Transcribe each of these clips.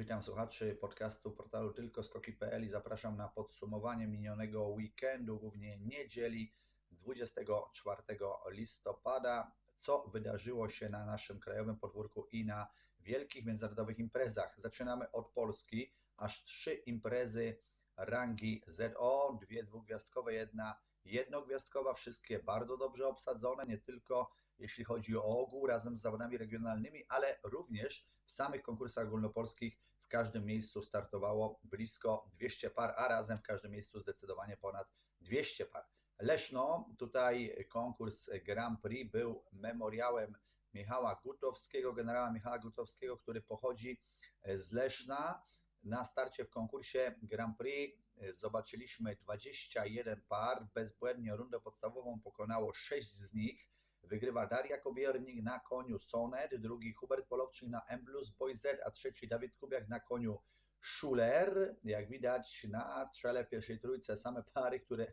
Witam słuchaczy podcastu portalu tylko skoki.pl i zapraszam na podsumowanie minionego weekendu, głównie niedzieli 24 listopada, co wydarzyło się na naszym krajowym podwórku i na wielkich międzynarodowych imprezach. Zaczynamy od Polski, aż trzy imprezy rangi ZO, dwie dwugwiazdkowe, jedna jednogwiazdkowa, wszystkie bardzo dobrze obsadzone, nie tylko jeśli chodzi o ogół razem z zawodami regionalnymi, ale również w samych konkursach ogólnopolskich każdym miejscu startowało blisko 200 par, a razem w każdym miejscu zdecydowanie ponad 200 par. Leszno, tutaj konkurs Grand Prix był memoriałem Michała Gutowskiego, generała Michała Gutowskiego, który pochodzi z Leszna. Na starcie w konkursie Grand Prix zobaczyliśmy 21 par, bezbłędnie rundę podstawową pokonało 6 z nich. Wygrywa Daria Kobiernik na koniu Sonet, drugi Hubert Polowczyk na M Plus Boy Z, a trzeci Dawid Kubiak na koniu Schuler. Jak widać na czele w pierwszej trójce same pary, które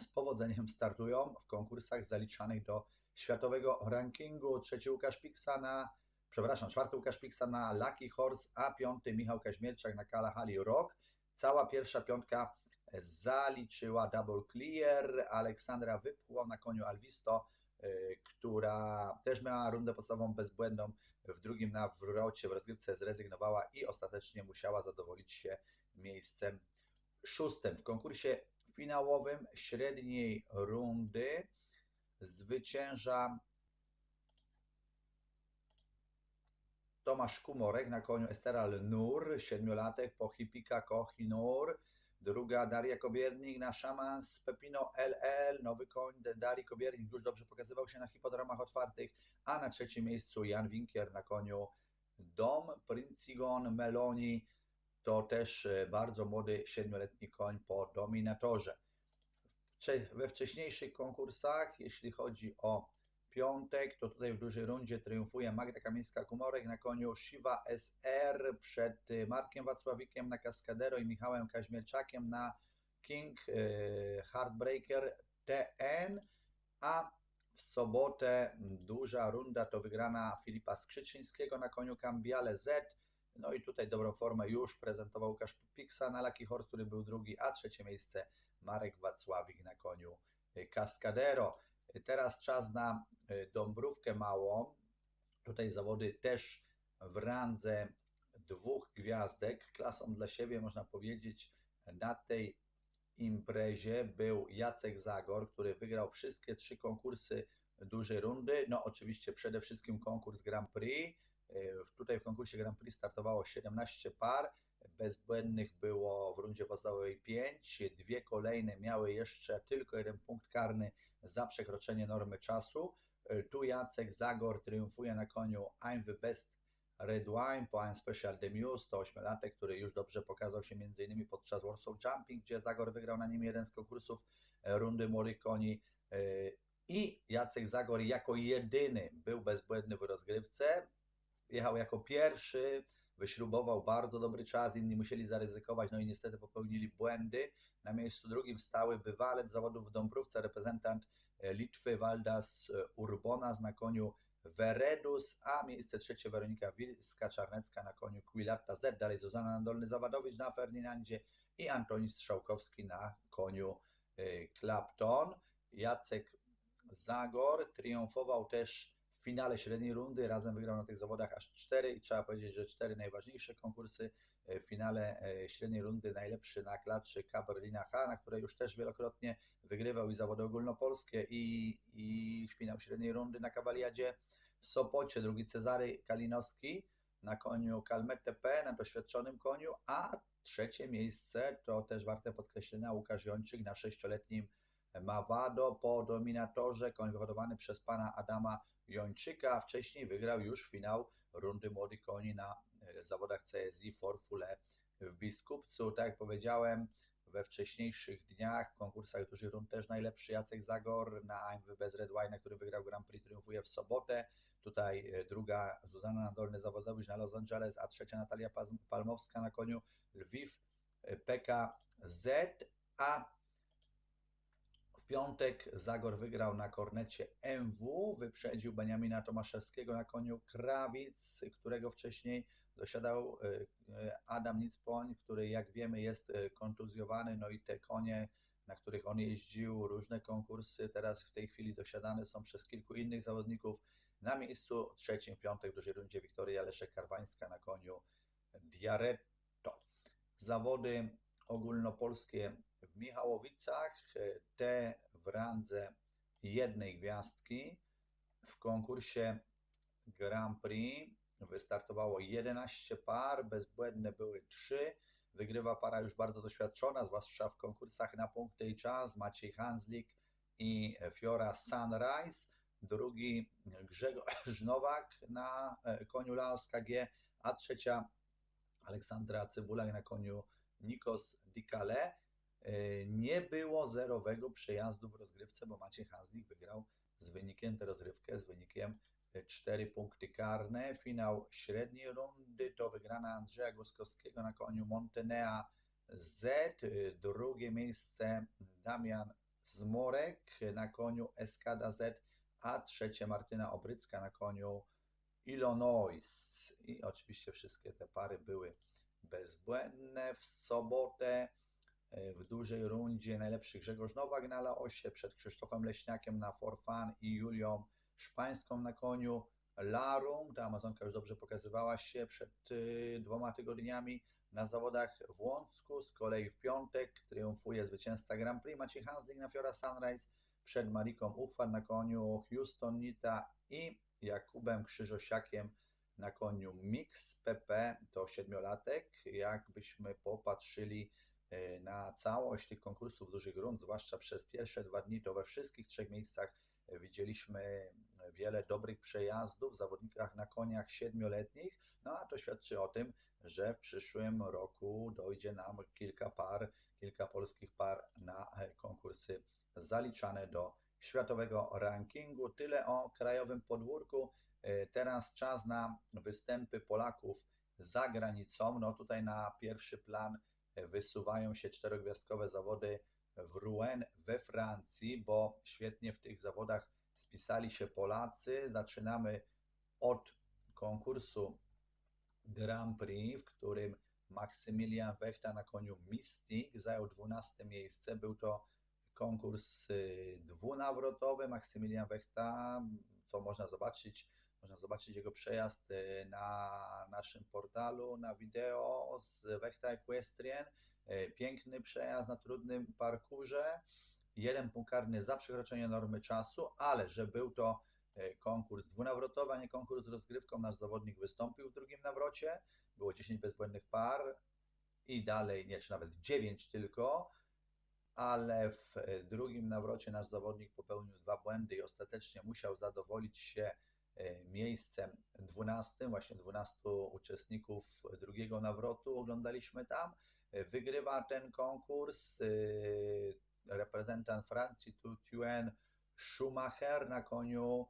z powodzeniem startują w konkursach zaliczanych do światowego rankingu. Trzeci Łukasz Piksa na, przepraszam, czwarty Łukasz Piksa na Lucky Horse, a piąty Michał Kaźmierczak na Kalahari Rock. Cała pierwsza piątka zaliczyła double clear. Aleksandra wypchła na koniu Alvisto, która też miała rundę podstawową bezbłędną. W drugim nawrocie w rozgrywce zrezygnowała i ostatecznie musiała zadowolić się miejscem szóstym. W konkursie finałowym średniej rundy zwycięża Tomasz Kumorek na koniu Esteral Nur, siedmiolatek po Hipika Kohinur. Druga Daria Kobiernik na Szamans Pepino LL, nowy koń Darii Kobiernik już dobrze pokazywał się na hipodramach otwartych, a na trzecim miejscu Jan Winkier na koniu Dom Princigon Meloni, to też e, bardzo młody siedmioletni koń po Dominatorze. We wcześniejszych konkursach, jeśli chodzi o piątek, to tutaj w dużej rundzie triumfuje Magda Kamińska-Kumorek na koniu Shiva SR przed y, Markiem Wacławikiem na Cascadero i Michałem Kaźmierczakiem na King y, Heartbreaker TN, a w sobotę duża runda to wygrana Filipa Skrzyczyńskiego na koniu Cambiale Z. No i tutaj dobrą formę już prezentował Łukasz Piksa na Lucky Horse, który był drugi, a trzecie miejsce Marek Wacławik na koniu y, Cascadero. Teraz czas na e, Dąbrówkę Małą. Tutaj zawody też w randze dwóch gwiazdek. Klasą dla siebie można powiedzieć na tej imprezie był Jacek Zagor, który wygrał wszystkie trzy konkursy dużej rundy. No oczywiście przede wszystkim konkurs Grand Prix. E, tutaj w konkursie Grand Prix startowało 17 par bezbłędnych było w rundzie podstawowej 5, dwie kolejne miały jeszcze tylko jeden punkt karny za przekroczenie normy czasu. Tu Jacek Zagor triumfuje na koniu I'm the best Red Wine po I'm Special Demuse, to ośmiolatek, który już dobrze pokazał się m.in. podczas Warsaw Jumping, gdzie Zagor wygrał na nim jeden z konkursów rundy młodych koni i Jacek Zagor jako jedyny był bezbłędny w rozgrywce, jechał jako pierwszy, wyśrubował bardzo dobry czas, inni musieli zaryzykować, no i niestety popełnili błędy. Na miejscu drugim stały bywalec zawodów w Dąbrówce, reprezentant e, Litwy Waldas e, Urbonas na koniu Veredus, a miejsce trzecie Weronika Wilska-Czarnecka na koniu Quilatta Z, dalej Zuzana Dolny-Zawadowicz na Ferdynandzie i Antoni Strzałkowski na koniu e, Clapton. Jacek Zagor triumfował też finale średniej rundy. Razem wygrał na tych zawodach aż cztery i trzeba powiedzieć, że cztery najważniejsze konkursy. E, w finale e, średniej rundy najlepszy na klatrzy K Berlina H, na której już też wielokrotnie wygrywał i zawody ogólnopolskie i, i finał średniej rundy na Kawaliadzie w Sopocie. Drugi Cezary Kalinowski na koniu Kalmette P, na doświadczonym koniu, a trzecie miejsce to też warte podkreślenia Łukasz Jończyk na sześcioletnim Mawado po dominatorze, koń wyhodowany przez pana Adama Jończyka. Wcześniej wygrał już finał rundy młodych koni na e, zawodach CSI Forfule w Biskupcu. Tak jak powiedziałem, we wcześniejszych dniach w konkursach dużych rund też najlepszy Jacek Zagor na AMW bez Red Wine, który wygrał Grand Prix, triumfuje w sobotę. Tutaj e, druga Zuzana Nadolny zawodowicz na Los Angeles, a trzecia Natalia Palmowska na koniu Lviv e, PKZ, a W piątek Zagor wygrał na kornecie MW, wyprzedził Beniamina Tomaszewskiego na koniu Krawic, którego wcześniej dosiadał e, Adam Nicpoń, który jak wiemy jest e, kontuzjowany, no i te konie, na których on jeździł, różne konkursy, teraz w tej chwili dosiadane są przez kilku innych zawodników. Na miejscu trzecim piątek w dużej rundzie Wiktoria Leszek Karwańska na koniu Diaretto. Zawody ogólnopolskie w Michałowicach, te w randze jednej gwiazdki. W konkursie Grand Prix wystartowało 11 par, bezbłędne były 3. Wygrywa para już bardzo doświadczona, zwłaszcza w konkursach na punkty i czas, Maciej Hanslik i Fiora Sunrise. Drugi Grzegorz Nowak na koniu Laos KG, a trzecia Aleksandra Cybulak na koniu Nikos Dikale. Nie było zerowego przejazdu w rozgrywce, bo Maciej Hanslik wygrał z wynikiem tę rozgrywkę, z wynikiem 4 punkty karne. Finał średniej rundy to wygrana Andrzeja Głoskowskiego na koniu Montenea Z. Drugie miejsce Damian Zmorek na koniu Eskada Z, a trzecie Martyna Obrycka na koniu Illinois. I oczywiście wszystkie te pary były bezbłędne. W sobotę w dużej rundzie najlepszy Grzegorz Nowak na Laosie przed Krzysztofem Leśniakiem na For Fun i Julią Szpańską na koniu. Larum, ta Amazonka już dobrze pokazywała się przed y, dwoma tygodniami na zawodach w Łącku. Z kolei w piątek triumfuje zwycięzca Grand Prix Maciej Hansling na Fiora Sunrise przed Mariką Uchwar na koniu Houston Nita i Jakubem Krzyżosiakiem na koniu Mix PP, to siedmiolatek. Jakbyśmy popatrzyli y, na całość tych konkursów dużych rund, zwłaszcza przez pierwsze dwa dni, to we wszystkich trzech miejscach widzieliśmy wiele dobrych przejazdów w zawodnikach na koniach siedmioletnich, no a to świadczy o tym, że w przyszłym roku dojdzie nam kilka par, kilka polskich par na konkursy zaliczane do światowego rankingu. Tyle o krajowym podwórku. Teraz czas na występy Polaków za granicą. No tutaj na pierwszy plan wysuwają się czterogwiazdkowe zawody w Rouen we Francji, bo świetnie w tych zawodach spisali się Polacy. Zaczynamy od konkursu Grand Prix, w którym Maksymilian Wechta na koniu Mystic zajął 12 miejsce. Był to konkurs y, dwunawrotowy. Maksymilian Wechta, to można zobaczyć, można zobaczyć jego przejazd y, na naszym portalu, na wideo z Wechta Equestrian. Y, piękny przejazd na trudnym parkurze jeden punkt karny za przekroczenie normy czasu, ale że był to e, konkurs dwunawrotowy, a nie konkurs z rozgrywką, nasz zawodnik wystąpił w drugim nawrocie, było 10 bezbłędnych par i dalej, nie, czy nawet 9 tylko, ale w drugim nawrocie nasz zawodnik popełnił dwa błędy i ostatecznie musiał zadowolić się miejscem 12, właśnie 12 uczestników drugiego nawrotu oglądaliśmy tam. Wygrywa ten konkurs reprezentant Francji Tutuen Schumacher na koniu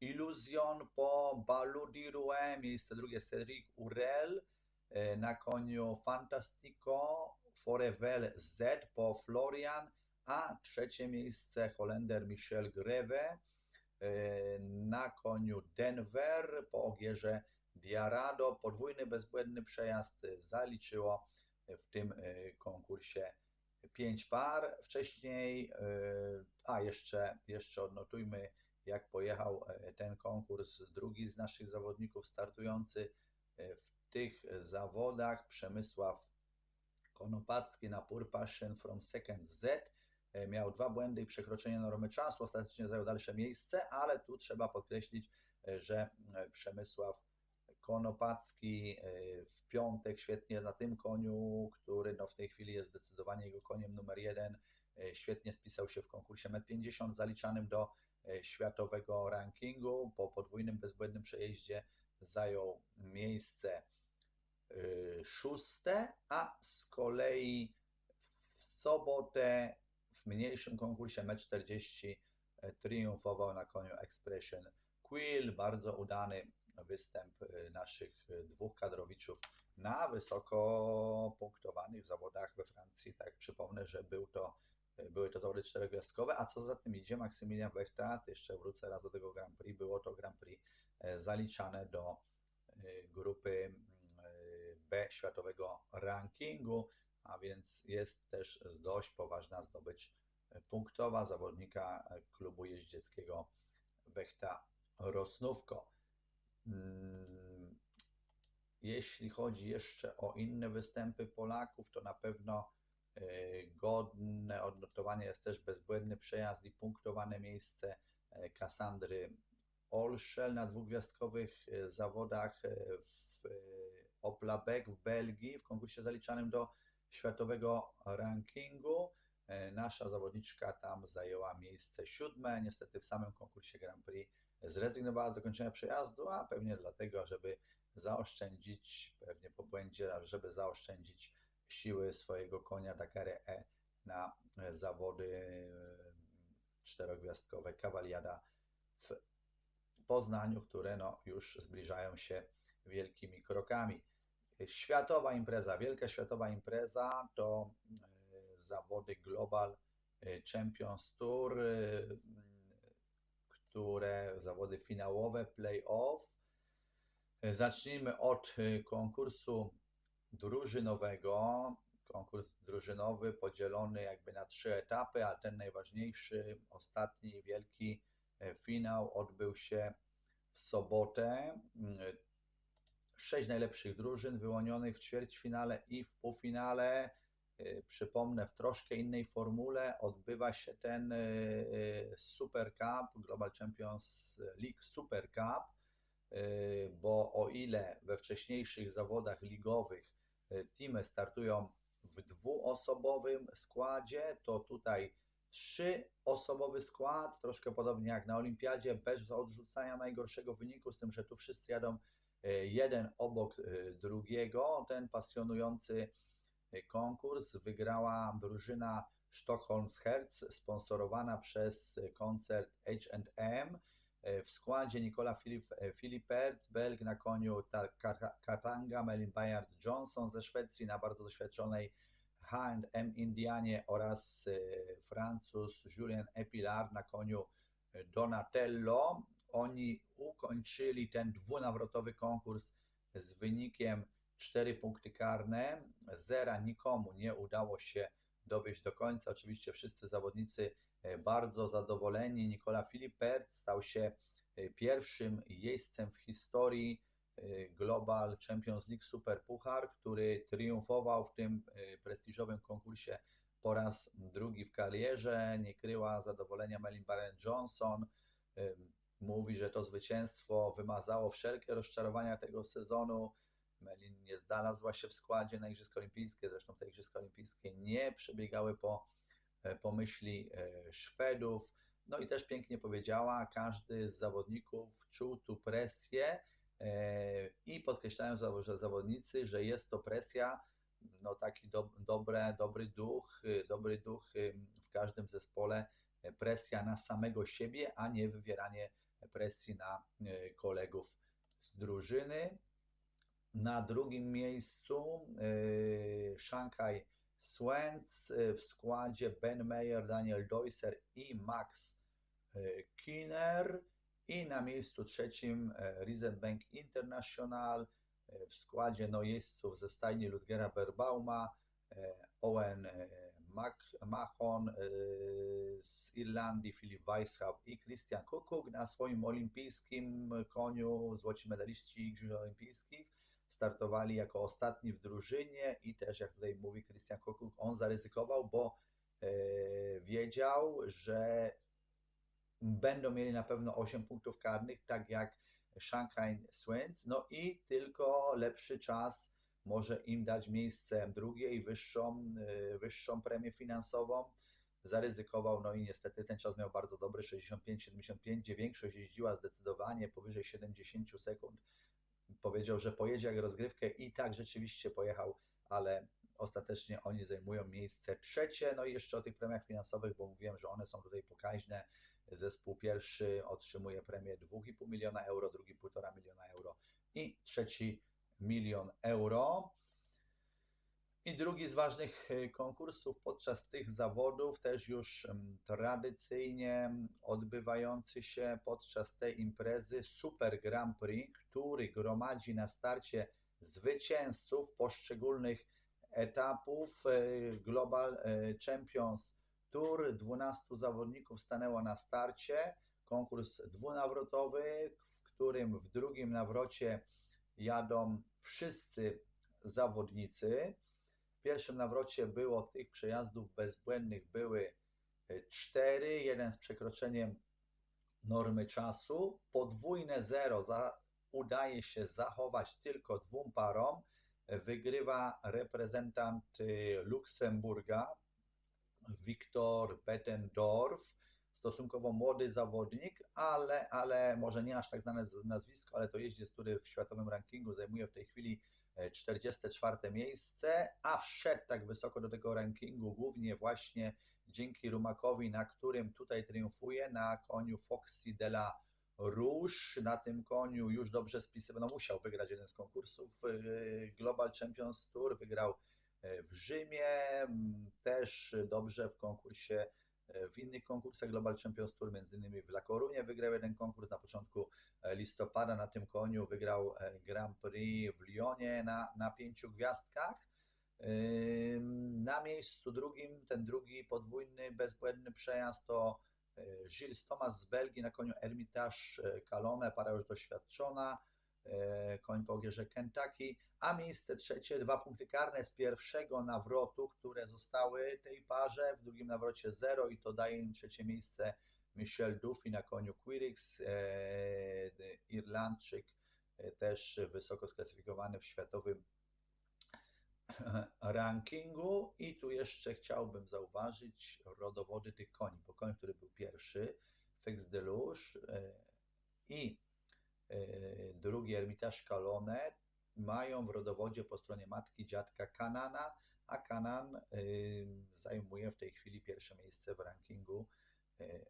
Illusion po Balu di Rouen, miejsce drugie Cedric Urel e, na koniu Fantastico Forevel Z po Florian, a trzecie miejsce Holender Michel Greve e, na koniu Denver po Ogierze Diarado. Podwójny bezbłędny przejazd zaliczyło w tym e, konkursie pięć par. Wcześniej, e, a jeszcze, jeszcze odnotujmy, jak pojechał e, ten konkurs. Drugi z naszych zawodników startujący w tych zawodach, Przemysław Konopacki na Pur from Second Z. Miał dwa błędy i przekroczenie normy czasu, ostatecznie zajął dalsze miejsce, ale tu trzeba podkreślić, że Przemysław Konopacki e, w piątek świetnie na tym koniu, który no w tej chwili jest zdecydowanie jego koniem numer jeden. E, świetnie spisał się w konkursie M50 zaliczanym do e, światowego rankingu. Po podwójnym bezbłędnym przejeździe zajął miejsce szóste, a z kolei w sobotę w mniejszym konkursie M40 triumfował na koniu Expression Quill, bardzo udany występ y, naszych y, dwóch kadrowiczów na wysoko punktowanych zawodach we Francji. Tak przypomnę, że był to były to zawody czterogwiazdkowe, a co za tym idzie, Maksymilian Wechtat, jeszcze wrócę raz do tego Grand Prix, było to Grand Prix zaliczane do grupy B światowego rankingu, a więc jest też dość poważna zdobycz punktowa zawodnika klubu jeździeckiego Wechta Rosnówko. Mm, jeśli chodzi jeszcze o inne występy Polaków, to na pewno e, godne odnotowania jest też bezbłędny przejazd i punktowane miejsce Kasandry e, Olszel na dwugwiazdkowych e, zawodach w Oplabek w Belgii w konkursie zaliczanym do światowego rankingu. Nasza zawodniczka tam zajęła miejsce siódme. Niestety w samym konkursie Grand Prix zrezygnowała z zakończenia przejazdu, a pewnie dlatego, żeby zaoszczędzić, pewnie po błędzie, żeby zaoszczędzić siły swojego konia Dakar E na zawody czterogwiazdkowe Kawaliada w Poznaniu, które no, już zbliżają się wielkimi krokami. Światowa impreza, wielka światowa impreza to e, zawody Global Champions Tour, e, które zawody finałowe, play-off. Zacznijmy od konkursu drużynowego. Konkurs drużynowy podzielony jakby na trzy etapy, a ten najważniejszy, ostatni wielki e, finał odbył się w sobotę. Sześć najlepszych drużyn wyłonionych w ćwierćfinale i w półfinale. Y, przypomnę, w troszkę innej formule odbywa się ten y, y, Super Cup, Global Champions League Super Cup, bo o ile we wcześniejszych zawodach ligowych teamy startują w dwuosobowym składzie, to tutaj trzyosobowy skład, troszkę podobnie jak na Olimpiadzie, bez odrzucania najgorszego wyniku, z tym, że tu wszyscy jadą jeden obok drugiego. Ten pasjonujący konkurs wygrała drużyna Stockholms Herz, sponsorowana przez koncert H&M. W składzie Nicola Philippertz, Belg na koniu Katanga, Melin Bayard Johnson ze Szwecji na bardzo doświadczonej H&M Indianie oraz e, Francuz Julien Epilar na koniu Donatello. Oni ukończyli ten dwunawrotowy konkurs z wynikiem cztery punkty karne, zera nikomu nie udało się dowieść do końca. Oczywiście wszyscy zawodnicy e, bardzo zadowoleni. Nikola Filipert stał się e, pierwszym jeźdźcem w historii e, Global Champions League Super Puchar, który triumfował w tym prestiżowym konkursie po raz drugi w karierze. Nie kryła zadowolenia Melin Barren Johnson. Mówi, że to zwycięstwo wymazało wszelkie rozczarowania tego sezonu. Melin nie znalazła się w składzie na Igrzyska Olimpijskie, zresztą te Igrzyska Olimpijskie nie przebiegały po e, pomyśli e, Szwedów. No i też pięknie powiedziała, każdy z zawodników czuł tu presję e, i podkreślają zawodnicy, że jest to presja, no taki do, dobre, dobry duch, dobry duch w każdym zespole, presja na samego siebie, a nie wywieranie presji na kolegów z drużyny. Na drugim miejscu y, Shanghai Swens y, w składzie Ben Meyer, Daniel Deusser i Max Kinner. I na miejscu trzecim Riesenbank International w składzie no, jeźdźców ze stajni Ludgera Berbauma, Owen Mahon z Irlandii, Filip Weishaupt i Christian Kukuk na swoim olimpijskim koniu, złoci medaliści Igrzysk Olimpijskich startowali jako ostatni w drużynie i też, jak tutaj mówi Christian Kokuk, on zaryzykował, bo e, wiedział, że będą mieli na pewno 8 punktów karnych, tak jak Shanghai Swans, no i tylko lepszy czas może im dać miejsce drugie i wyższą, e, wyższą premię finansową. Zaryzykował, no i niestety ten czas miał bardzo dobry, 65-75, gdzie większość jeździła zdecydowanie powyżej 70 sekund powiedział, że pojedzie jak rozgrywkę i tak rzeczywiście pojechał, ale ostatecznie oni zajmują miejsce trzecie. No i jeszcze o tych premiach finansowych, bo mówiłem, że one są tutaj pokaźne. Zespół pierwszy otrzymuje premię 2,5 miliona euro, drugi 1,5 miliona euro i trzeci milion euro. I drugi z ważnych e, konkursów podczas tych zawodów, też już tradycyjnie odbywający się podczas tej imprezy Super Grand Prix, który gromadzi na starcie zwycięzców poszczególnych etapów e, Global e, Champions Tour. 12 zawodników stanęło na starcie. Konkurs dwunawrotowy, w którym w drugim nawrocie jadą wszyscy zawodnicy. W pierwszym nawrocie było tych przejazdów bezbłędnych były e, cztery, jeden z przekroczeniem normy czasu. Podwójne zero za, udaje się zachować tylko dwóm parom. Wygrywa reprezentant y, Luksemburga, Wiktor Bettendorf, stosunkowo młody zawodnik, ale, ale może nie aż tak znane nazwisko, ale to jeździec, który w światowym rankingu zajmuje w tej chwili 44 e, miejsce, a wszedł tak wysoko do tego rankingu głównie właśnie dzięki Rumakowi, na którym tutaj triumfuje, na koniu Foxy de la Rouge. Na tym koniu już dobrze spisywał, no musiał wygrać jeden z konkursów e, Global Champions Tour, wygrał e, w Rzymie, też dobrze w konkursie w innych konkursach Global Champions Tour, między innymi w La Corunie wygrał jeden konkurs na początku e, listopada na tym koniu, wygrał e, Grand Prix w Lyonie na, na pięciu gwiazdkach. Na miejscu drugim, ten drugi podwójny, bezbłędny przejazd to e, Gilles Thomas z Belgii na koniu Hermitage Calone, para już doświadczona, koń po ogierze Kentucky, a miejsce trzecie, dwa punkty karne z pierwszego nawrotu, które zostały tej parze, w drugim nawrocie zero i to daje im trzecie miejsce Michel Duffy na koniu Quirix, e, Irlandczyk, e, też wysoko sklasyfikowany w światowym rankingu. I tu jeszcze chciałbym zauważyć rodowody tych koni, bo koń, który był pierwszy, Fex Deluge i E, drugi Ermitaż Kalone mają w rodowodzie po stronie matki dziadka Kanana, a Kanan e, zajmuje w tej chwili pierwsze miejsce w rankingu e,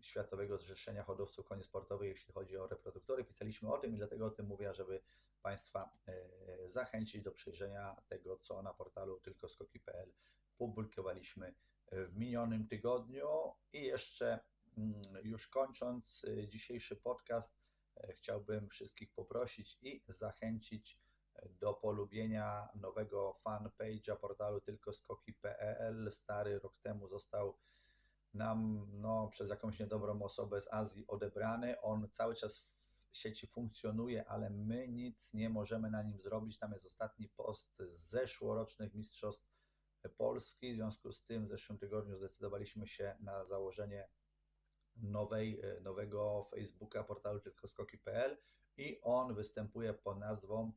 Światowego Zrzeszenia Hodowców Koni Sportowych, jeśli chodzi o reproduktory. Pisaliśmy o tym i dlatego o tym mówię, żeby Państwa zachęcić do przejrzenia tego, co na portalu tylkoskoki.pl publikowaliśmy w minionym tygodniu. I jeszcze mm, już kończąc dzisiejszy podcast, E, chciałbym wszystkich poprosić i zachęcić e, do polubienia nowego fanpage'a portalu tylkoskoki.pl. Stary rok temu został nam no, przez jakąś niedobrą osobę z Azji odebrany. On cały czas w sieci funkcjonuje, ale my nic nie możemy na nim zrobić. Tam jest ostatni post z zeszłorocznych Mistrzostw Polski. W związku z tym w zeszłym tygodniu zdecydowaliśmy się na założenie nowej, e, nowego Facebooka portalu tylkoskoki.pl i on występuje pod nazwą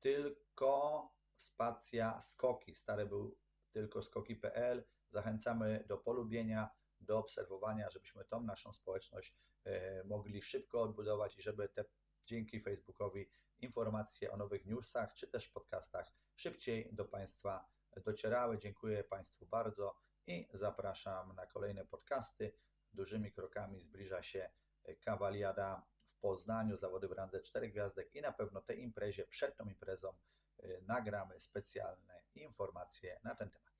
tylko spacja skoki. Stary był tylko skoki.pl. Zachęcamy do polubienia, do obserwowania, żebyśmy tą naszą społeczność e, mogli szybko odbudować i żeby te dzięki Facebookowi informacje o nowych newsach czy też podcastach szybciej do Państwa docierały. Dziękuję Państwu bardzo i zapraszam na kolejne podcasty dużymi krokami zbliża się kawaliada w Poznaniu, zawody w randze 4 gwiazdek i na pewno tej imprezie, przed tą imprezą y, nagramy specjalne informacje na ten temat.